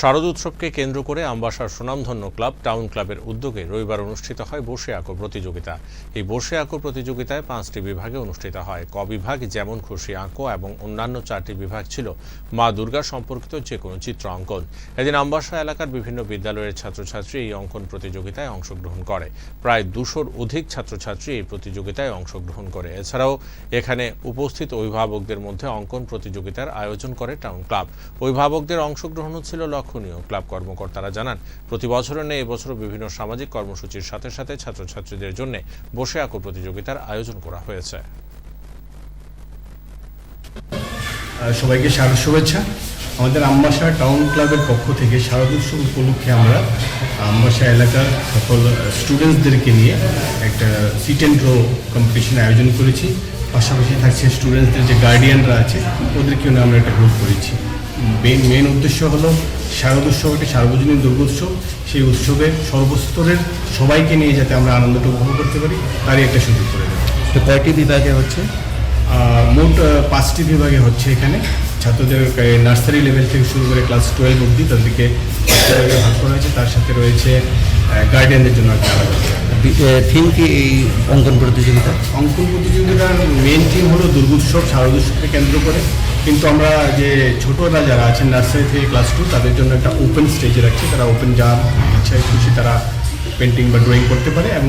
শারদ উৎসবকে কেন্দ্র করে আমবাসার সুনামধন্য ক্লাব, টাউন ক্লাবের উদ্যোগে রবিবার অনুষ্ঠিত হয় বসে আঁকো প্রতিযোগিতা। এই বসে আঁকো প্রতিযোগিতায় পাঁচটি বিভাগে অনুষ্ঠিত হয়। ক বিভাগ যেমন খুশি আঁকো এবং অন্যান্য চারটি বিভাগ ছিল মা দুর্গা সম্পর্কিত যে কোনো চিত্র অঙ্কন। এদিন আমবাসা এলাকার বিভিন্ন বিদ্যালয়ের ছাত্রছাত্রী এই অঙ্কন প্রতিযোগিতায় অংশগ্রহণ করে। প্রায় দুশোর অধিক ছাত্রছাত্রী এই প্রতিযোগিতায় অংশগ্রহণ করে। এছাড়াও এখানে উপস্থিত অভিভাবকদের মধ্যে অঙ্কন প্রতিযোগিতার আয়োজন করে টাউন ক্লাব। অভিভাবকদের অংশগ্রহণও ছিল লক্ষণীয়, ক্লাব কর্মকর্তারা জানান, প্রতি বছরের নেই এবছরও বিভিন্ন সামাজিক কর্মসূচির সাথে সাথে ছাত্রছাত্রীদের জন্য বসে আঁকো প্রতিযোগিতার আয়োজন করা হয়েছে। সবাইকে শারদ শুভেচ্ছা। আমাদের আম্বাসা টাউন ক্লাবের পক্ষ থেকে শারদ উৎসব উপলক্ষে আমরা আম্বাসা এলাকার সকল স্টুডেন্টসদেরকে নিয়ে একটা সিট অ্যান্ড ড্র কম্পিটিশন আয়োজন করেছি। পাশাপাশি থাকছে স্টুডেন্টসদের যে গার্ডিয়ানরা আছে, ওদেরকেও নিয়ে আমরা একটা গ্রুপ করেছি। মেন মেন উদ্দেশ্য হলো শারদ উৎসব একটি সার্বজনীন দুর্গোৎসব সেই উৎসবে সর্বস্তরের সবাইকে নিয়ে যাতে আমরা আনন্দটা উপভোগ করতে পারি তারই একটা সুযোগ করে দেবো। তো কয়টি বিভাগে হচ্ছে? মোট পাঁচটি বিভাগে হচ্ছে এখানে। ছাত্রদের নার্সারি লেভেল থেকে শুরু করে ক্লাস টুয়েলভ অবধি তাদেরকে বিভাগে ভাগ করা হয়েছে। তার সাথে রয়েছে গার্ডিয়ানদের জন্য একটা আলাদা থিম কি এই অঙ্কন প্রতিযোগিতা অঙ্কন প্রতিযোগিতার মেন থিম হলো দুর্গোৎসব শারদ উৎসবকে কেন্দ্র করে। কিন্তু আমরা যে ছোটরা যারা আছেন নার্সারি থেকে ক্লাস টু তাদের জন্য একটা ওপেন স্টেজে রাখছি। তারা ওপেন যা ইচ্ছায় খুশি তারা পেন্টিং বা ড্রয়িং করতে পারে এবং